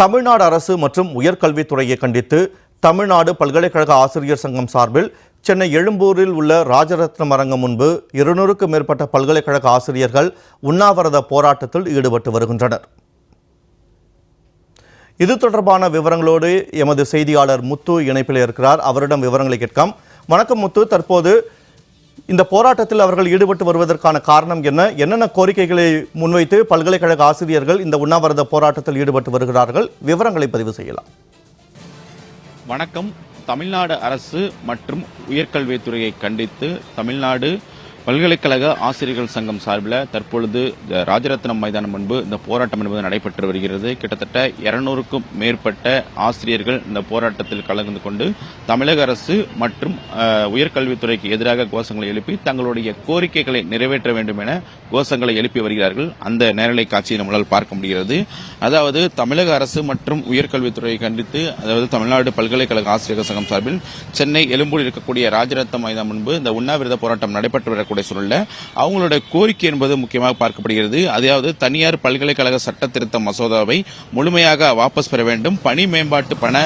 தமிழ்நாடு அரசு மற்றும் உயர்கல்வித்துறையை கண்டித்து தமிழ்நாடு பல்கலைக்கழக ஆசிரியர் சங்கம் சார்பில் சென்னை எழும்பூரில் உள்ள ராஜரத்னம் அரங்கம் முன்பு இருநூறுக்கும் மேற்பட்ட பல்கலைக்கழக ஆசிரியர்கள் உண்ணாவிரத போராட்டத்தில் ஈடுபட்டு வருகின்றனர். இது தொடர்பான விவரங்களோடு எமது செய்தியாளர் முத்து இணைப்பில் இருக்கிறார். அவரிடம் விவரங்களை கேட்கலாம். வணக்கம் முத்து. தற்போது இந்த போராட்டத்தில் அவர்கள் ஈடுபட்டு வருவதற்கான காரணம் என்ன? என்னென்ன கோரிக்கைகளை முன்வைத்து பல்கலைக்கழக ஆசிரியர்கள் இந்த உண்ணாவிரத போராட்டத்தில் ஈடுபட்டு வருகிறார்கள்? விவரங்களை பதிவு செய்யலாம். வணக்கம். தமிழ்நாடு அரசு மற்றும் உயர்கல்வித்துறையை கண்டித்து தமிழ்நாடு பல்கலைக்கழக ஆசிரியர்கள் சங்கம் சார்பில் தற்பொழுது ராஜரத்னம் மைதானம் முன்பு இந்த போராட்டம் என்பது நடைபெற்று வருகிறது. கிட்டத்தட்ட இருநூறுக்கும் மேற்பட்ட ஆசிரியர்கள் இந்த போராட்டத்தில் கலந்து கொண்டு தமிழக அரசு மற்றும் உயர்கல்வித்துறைக்கு எதிராக கோஷங்களை எழுப்பி தங்களுடைய கோரிக்கைகளை நிறைவேற்ற வேண்டும் என கோஷங்களை எழுப்பி வருகிறார்கள். அந்த நேரலை காட்சியை நம்மளால் பார்க்க முடிகிறது. அதாவது தமிழக அரசு மற்றும் உயர்கல்வித்துறையை கண்டித்து அதாவது தமிழ்நாடு பல்கலைக்கழக ஆசிரியர் சங்கம் சார்பில் சென்னை எழும்பூரில் இருக்கக்கூடிய ராஜரத்னம் மைதானம் முன்பு இந்த உண்ணாவிரத போராட்டம் நடைபெற்று வரக்கூடிய சூழல்ல அவங்களுடைய கோரிக்கை என்பது முக்கியமாக பார்க்கப்படுகிறது. அதாவது தனியார் பல்கலைக்கழக சட்ட திருத்த மசோதாவை முழுமையாக வாபஸ் பெற வேண்டும். பணி மேம்பாட்டு பண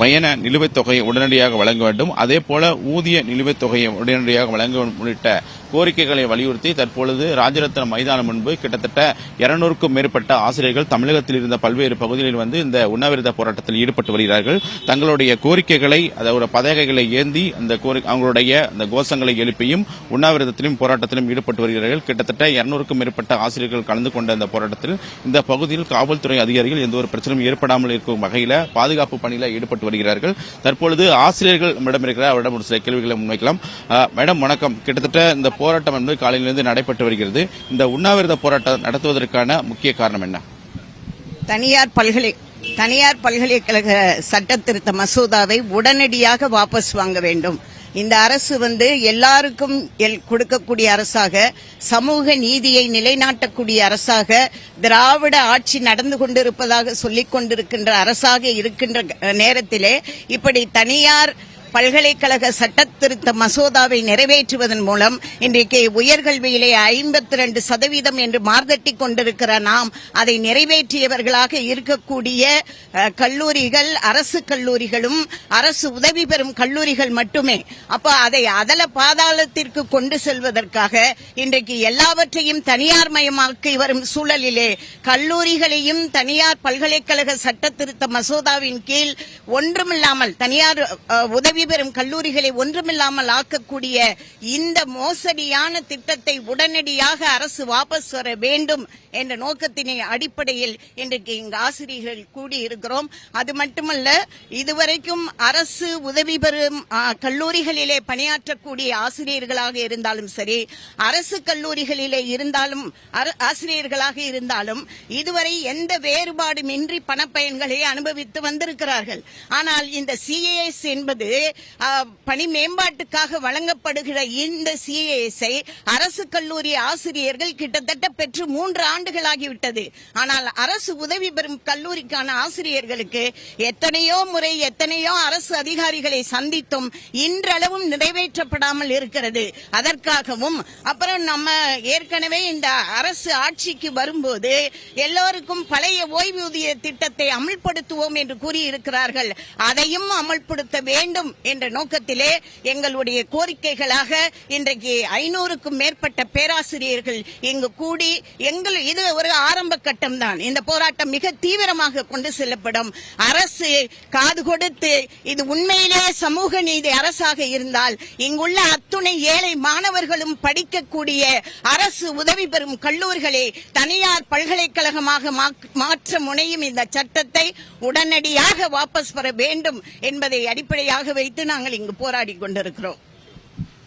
பயண நிலுவைத் தொகையை உடனடியாக வழங்க வேண்டும். அதே போல ஊதிய நிலுவைத் தொகையை உடனடியாக வழங்க வேண்டும் உள்ளிட்ட கோரிக்கைகளை வலியுறுத்தி தற்பொழுது ராஜரத்னம் மைதானம் முன்பு கிட்டத்தட்ட இருநூறுக்கும் மேற்பட்ட ஆசிரியர்கள் தமிழகத்தில் இருந்த பல்வேறு பகுதிகளில் வந்து இந்த உண்ணாவிரத போராட்டத்தில் ஈடுபட்டு வருகிறார்கள். தங்களுடைய கோரிக்கைகளை அதோட பதகைகளை ஏந்தி அந்த கோரி அவங்களுடைய அந்த கோஷங்களை எழுப்பியும் உண்ணாவிரதத்திலும் போராட்டத்திலும் ஈடுபட்டு வருகிறார்கள். கிட்டத்தட்ட இருநூறுக்கும் மேற்பட்ட ஆசிரியர்கள் கலந்து கொண்ட இந்த போராட்டத்தில் இந்த பகுதியில் காவல்துறை அதிகாரிகள் எந்த ஒரு பிரச்சனையும் ஏற்படாமல் இருக்கும் வகையில் பாதுகாப்பு பணியில் ஈடுபட்டு வருகிறார்கள். தற்பொழுது ஆசிரியர்கள் மேடம் இருக்கிறார். அவரிடம் ஒரு சில கேள்விகளை முன்வைக்கலாம். மேடம் வணக்கம். கிட்டத்தட்ட இந்த போராட்டம் என்பது காலையிலிருந்து நடைபெற்று வருகிறது. இந்த உண்ணாவிரத போராட்டம் நடத்துவதற்கான முக்கிய காரணம் என்ன? தனியார் பல்கலை தனியார் பல்கலைக்கழக சட்ட திருத்த மசோதாவை உடனடியாக வாபஸ் வாங்க வேண்டும். இந்த அரசு வந்து எல்லாருக்கும் எல்- கொடுக்கக்கூடிய அரசாக சமூக நீதியை நிலைநாட்டக்கூடிய அரசாக திராவிட ஆட்சி நடந்து கொண்டிருப்பதாக சொல்லிக் கொண்டிருக்கின்ற அரசாக இருக்கின்ற நேரத்திலே இப்படி தனியார் பல்கலைக்கழக சட்ட திருத்த மசோதாவை நிறைவேற்றுவதன் மூலம் இன்றைக்கு உயர்கல்வியிலே ஐம்பத்தி ரெண்டு சதவீதம் என்று மார்தட்டி கொண்டிருக்கிற நாம் அதை நிறைவேற்றியவர்களாக இருக்கக்கூடிய கல்லூரிகள் அரசு கல்லூரிகளும் அரசு உதவி பெறும் கல்லூரிகள் மட்டுமே. அப்போ அதை அதல பாதாளத்திற்கு கொண்டு செல்வதற்காக இன்றைக்கு எல்லாவற்றையும் தனியார் மயமாக்கி வரும் சூழலிலே கல்லூரிகளையும் தனியார் பல்கலைக்கழக சட்ட திருத்த மசோதாவின் கீழ் ஒன்றுமில்லாமல் தனியார் உதவி கல்வி பெறும் கல்லூரிகளை ஒன்றுமில்லாமல் ஆக்கக்கூடிய இந்த மோசடியான திட்டத்தை உடனடியாக அரசு வாபஸ் வர வேண்டும் என்ற நோக்கத்தினை அடிப்படையில் இன்றைக்கு இங்கு ஆசிரியர்கள் கூடியிருக்கிறோம். அது மட்டுமல்ல இதுவரைக்கும் அரசு உதவி பெறும் கல்லூரிகளிலே பணியாற்றக்கூடிய ஆசிரியர்களாக இருந்தாலும் சரி அரசு கல்லூரிகளிலே இருந்தாலும் ஆசிரியர்களாக இருந்தாலும் இதுவரை எந்த வேறுபாடுமின்றி பணப்பயன்களை அனுபவித்து வந்திருக்கிறார்கள். ஆனால் இந்த சிஏஎஸ் என்பது பணி மேம்பாட்டுக்காக வழங்கப்படுகிற இந்த சிஏஎஸ்ஐ அரசு கல்லூரி ஆசிரியர்கள் கிட்டத்தட்ட பெற்று மூன்று ஆண்டுகளாகிவிட்டது. ஆனால் அரசு உதவி பெறும் கல்லூரிக்கான ஆசிரியர்களுக்கு எத்தனையோ முறை எத்தனையோ அரசு அதிகாரிகளை சந்தித்தும் இன்றளவும் நிறைவேற்றப்படாமல் இருக்கிறது. அதற்காகவும் அப்புறம் நம்ம ஏற்கனவே இந்த அரசு ஆட்சிக்கு வரும்போது எல்லோருக்கும் பழைய ஓய்வூதிய திட்டத்தை அமல்படுத்துவோம் என்று கூறியிருக்கிறார்கள். அதையும் அமல்படுத்த வேண்டும். என்ற நோக்கத்திலே எங்களுடைய கோரிக்கைகளாக இன்றைக்கு ஐநூறுக்கும் மேற்பட்ட பேராசிரியர்கள் இங்கு கூடி எங்கள் இது ஒரு ஆரம்ப கட்டம் தான் இந்த போராட்டம் மிக தீவிரமாக கொண்டு செல்லப்படும். அரசு காது கொடுத்து இது உண்மையிலே சமூக நீதி அரசாக இருந்தால் இங்குள்ள அத்துணை ஏழை மாணவர்களும் படிக்கக்கூடிய அரசு உதவி பெறும் கல்லூரிகளை தனியார் பல்கலைக்கழகமாக மாற்ற முனையும் இந்த சட்டத்தை உடனடியாக வாபஸ் பெற வேண்டும் என்பதை அடிப்படையாக வைத்து நாங்கள் இங்கு போராடி கொண்டிருக்கிறோம்.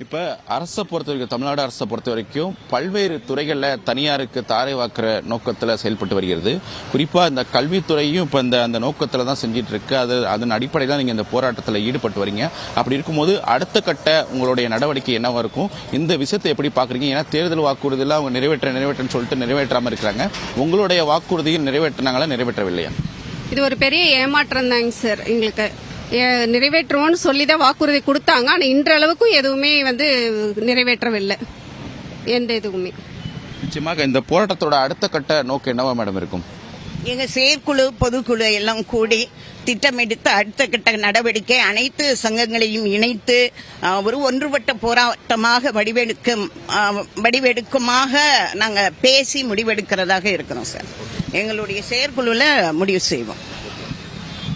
இப்ப அரசை பொறுத்த வரைக்கும் தமிழ்நாடு அரசை பொறுத்த வரைக்கும் பல்வேறு துறைகள்ல தனியாருக்கு தாரை வாக்குற நோக்கத்துல செயல்பட்டு வருகிறது. குறிப்பா இந்த கல்வித்துறையும் இப்ப இந்த அந்த நோக்கத்துல தான் செஞ்சிட்டு இருக்கு அது அதன் அடிப்படையில் தான் நீங்க இந்த போராட்டத்தில் ஈடுபட்டு வரீங்க. அப்படி இருக்கும்போது அடுத்த கட்ட உங்களுடைய நடவடிக்கை என்னவா இருக்கும்? இந்த விஷயத்தை எப்படி பாக்குறீங்க? ஏன்னா தேர்தல் வாக்குறுதியில் அவங்க நிறைவேற்ற நிறைவேற்றன்னு சொல்லிட்டு நிறைவேற்றாம இருக்கிறாங்க. உங்களுடைய வாக்குறுதியில் நிறைவேற்றினாங்களா நிறைவேற்றவில்லையா? இது ஒரு பெரிய ஏமாற்றம் தாங்க சார் எங்களுக்கு. நிறைவேற்றுவோம்னு சொல்லி தான் வாக்குறுதி கொடுத்தாங்க. ஆனால் இன்றளவுக்கும் எதுவுமே வந்து நிறைவேற்றவில்லை. எந்த இதுவுமே. நிச்சயமாக இந்த போராட்டத்தோட அடுத்த கட்ட நோக்கம் என்னவா மேடம் இருக்கும்? எங்க செயற்குழு பொதுக்குழு எல்லாம் கூடி திட்டமெடுத்து அடுத்த கட்ட நடவடிக்கை அனைத்து சங்கங்களையும் இணைத்து ஒரு ஒன்றுபட்ட போராட்டமாக வடிவெடுக்கும் வடிவெடுக்குமாக நாங்க பேசி முடிவெடுக்கிறதாக இருக்கிறோம் சார். எங்களுடைய செயற்குழுல முடிவு செய்வோம்.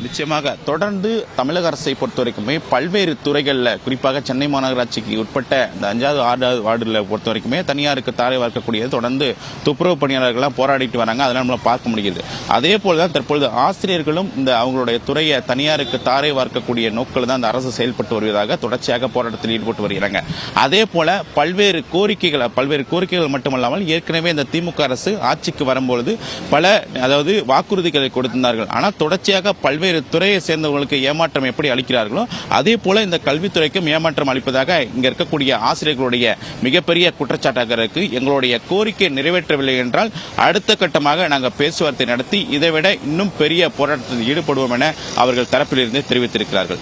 நிச்சயமாக தொடர்ந்து தமிழக அரசை பொறுத்த வரைக்குமே பல்வேறு துறைகளில் குறிப்பாக சென்னை மாநகராட்சிக்கு உட்பட்ட இந்த அஞ்சாவது ஆறாவது வார்டில் பொறுத்த வரைக்குமே தனியாருக்கு தாரை வார்க்கக்கூடியது. தொடர்ந்து துப்புரவு பணியாளர்கள்லாம் போராடிட்டு வராங்க. அதெல்லாம் நம்மளால் பார்க்க முடியுது. அதே போல் தான் தற்பொழுது ஆசிரியர்களும் இந்த அவங்களுடைய துறையை தனியாருக்கு தாரை வார்க்கக்கூடிய நோக்கில் தான் இந்த அரசு செயல்பட்டு வருவதாக தொடர்ச்சியாக போராட்டத்தில் ஈடுபட்டு வருகிறாங்க. அதே போல பல்வேறு கோரிக்கைகளை பல்வேறு கோரிக்கைகள் மட்டுமல்லாமல் ஏற்கனவே இந்த திமுக அரசு ஆட்சிக்கு வரும்பொழுது பல அதாவது வாக்குறுதிகளை கொடுத்திருந்தார்கள். ஆனால் தொடர்ச்சியாக பல்வேறு பல்வேறு துறையை சேர்ந்தவர்களுக்கு ஏமாற்றம் எப்படி அளிக்கிறார்களோ அதே போல இந்த கல்வித்துறைக்கும் ஏமாற்றம் அளிப்பதாக இங்க இருக்கக்கூடிய ஆசிரியர்களுடைய மிகப்பெரிய குற்றச்சாட்டாக இருக்கு. எங்களுடைய கோரிக்கை நிறைவேற்றவில்லை என்றால் அடுத்த கட்டமாக நாங்கள் பேச்சுவார்த்தை நடத்தி இதைவிட இன்னும் பெரிய போராட்டத்தில் ஈடுபடுவோம் என அவர்கள் தரப்பிலிருந்து தெரிவித்திருக்கிறார்கள்.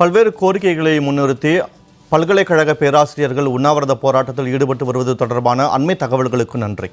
பல்வேறு கோரிக்கைகளை முன்னிறுத்தி பல்கலைக்கழக பேராசிரியர்கள் உண்ணாவிரத போராட்டத்தில் ஈடுபட்டு வருவது தொடர்பான அண்மை தகவல்களுக்கு நன்றி.